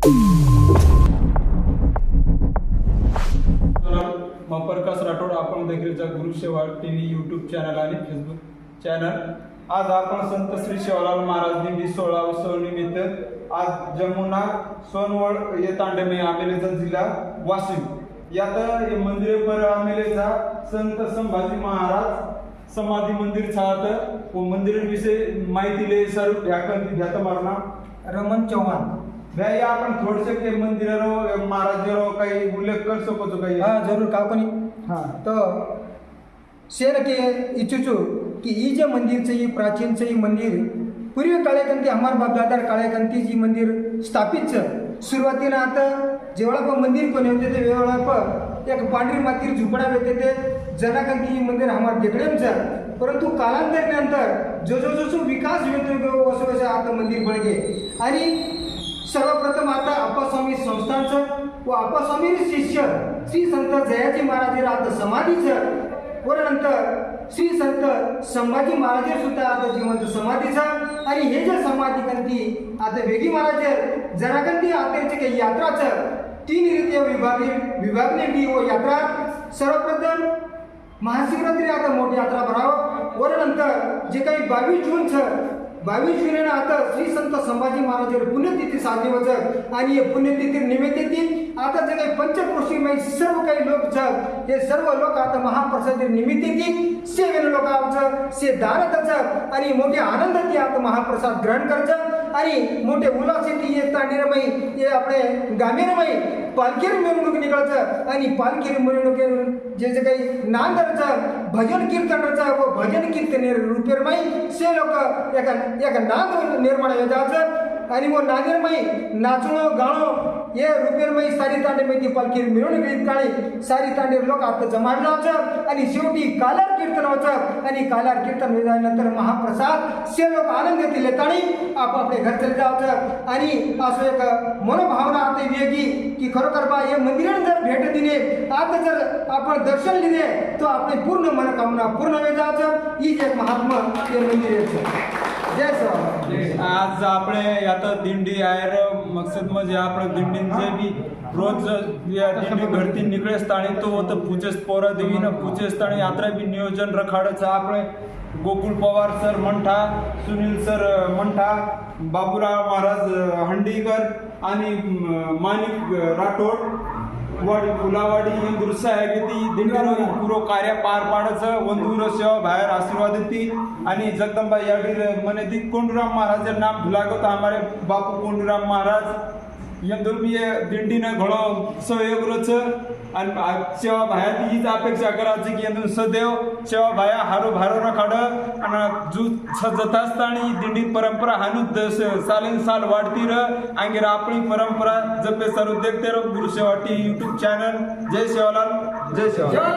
मग प्रकाश राठोड आपण देखील Guru Seva T V YouTube channel आणि फेसबुक चॅनल आज आपण संत श्री शिवलाल महाराज दिंडी सोहळा उत्सव निमित्त आज जमुना सोनवड ये तांडमे आंबेलेचा जिल्हा वाशिम. यात हे मंदिर पर आंबेलेचा संत संभाजी महाराज समाधी मंदिर छात व मंदिराविषयी माहिती ले सर ढ्याकन ध्यात मारणा. रमन चव्हाण. नाही आपण थोडस ते मंदिर महाराज काही उल्लेख कर शकतो काही? हा जरूर. का पण हा. तर शेर के इच्छुचु की ही जे मंदिर ही ये प्राचीन मंदिर पूर्वी काळेकंती अमर हमार बाप दादार काळेकंती जी मंदिर स्थापित सुरुवातीला आता जेवढा पण मंदिर पण होते ते वेळा पण एक पांढरी मातीर झुपडा होते ते जनाकंती मंदिर हमार देखडेम परंतु कालांतरनंतर जो जो जो जो विकास होतो असं कसं आता मंदिर बळगे. आणि सर्वप्रथम आता अप्पास्वामी संस्थानचं व अप्पास्वामी शिष्य श्री संत जयाजी महाराज आता समाधीचं व नंतर श्री संत संभाजी महाराज सुद्धा आता जिवंत समाधीचं आणि हे जे समाधी कंती आता वेगी महाराज जराकंती आतेचे काही यात्राचं तीन रीत्या विभाग विभागणी व यात्रा. सर्वप्रथम महाशिवरात्री आता मोठी यात्रा भरावं. वर नंतर जे काही बावीस जूनचं बावीस जून आता श्री संत संभाजी महाराज पुण्यतिथी साजरी होत. आणि हे पुण्यतिथी निमित्त आता जे काही पंचक्रोशी म्हणजे सर्व काही लोक जग हे सर्व लोक आता महाप्रसाद निमित्त येतील सेवेन लोक आमचं से दान आणि मोठे आनंद ते आता महाप्रसाद ग्रहण करायचं आणि मोठे उल्हास येते ये तांडीरमयी हे आपले गामीरमयी पालखीर मिरवणूक निघायचं आणि पालखीर मिरवणूक जे जे काही नांदरचं भजन कीर्तनाचं व भजन कीर्तन रुपेरमयी से लोक एका एका नांद निर्माण जायचं आणि मग नांदेरमयी नाचणं गाणं हे रुपेरमयी सारी तांडेमध्ये पालखी मिरवणूक काळी सारी तांडे लोक आता जमाडलं होतं आणि शेवटी कालार कीर्तन होतं आणि कालार कीर्तन झाल्यानंतर महाप्रसाद से लोक आनंद घेतील येतानी आपापले घर चले जायचं आणि असं एक मनोभावना आता वेगळी की खरोखर बा हे मंदिरात जर भेट दिले आता जर आपण दर्शन दिले तर आपली पूर्ण मनोकामना पूर्ण वेळ जायचं ही एक महात्मा हे मंदिर आहे जय स्वामी आज આપણે आता दिंडी आयर मकसद म्हणजे આપણે दिंडींचे बी रोज या दिंडी घरती निकळे स्थानी तो होतं पूजेस पोरा देवीनं पूजे स्थानी यात्रा बी नियोजन रखाडचं આપણે गोकुळ पवार सर मंठा सुनील सर मंठा बाबूराव महाराज हंडीकर आणि म, माणिक राठोड वाडी फुलावाडी ही दृश्य आहे की ती दिंडीनो पुरो कार्य पार पाडायचं वंदूर सेवा बाहेर आशीर्वाद येते आणि जगदंबा याडीर म्हणे ती कोंडूराम महाराज नाम भुलागो तो हमारे बापू कोंडूराम महाराज. यंदूर दिंडीनं घणो सहयोग रोच आणि सेवा भाया हीच अपेक्षा करायची की यंदूर सदैव सेवा भाया हारो भारो रखाड आणि जू सजत असताना दिंडी परंपरा हानू दस सालीन साल वाढती र अंगेर आपली परंपरा जपे सर्व देखते रहो Guru Seva T YouTube channel. जय सेवालाल जय सेवा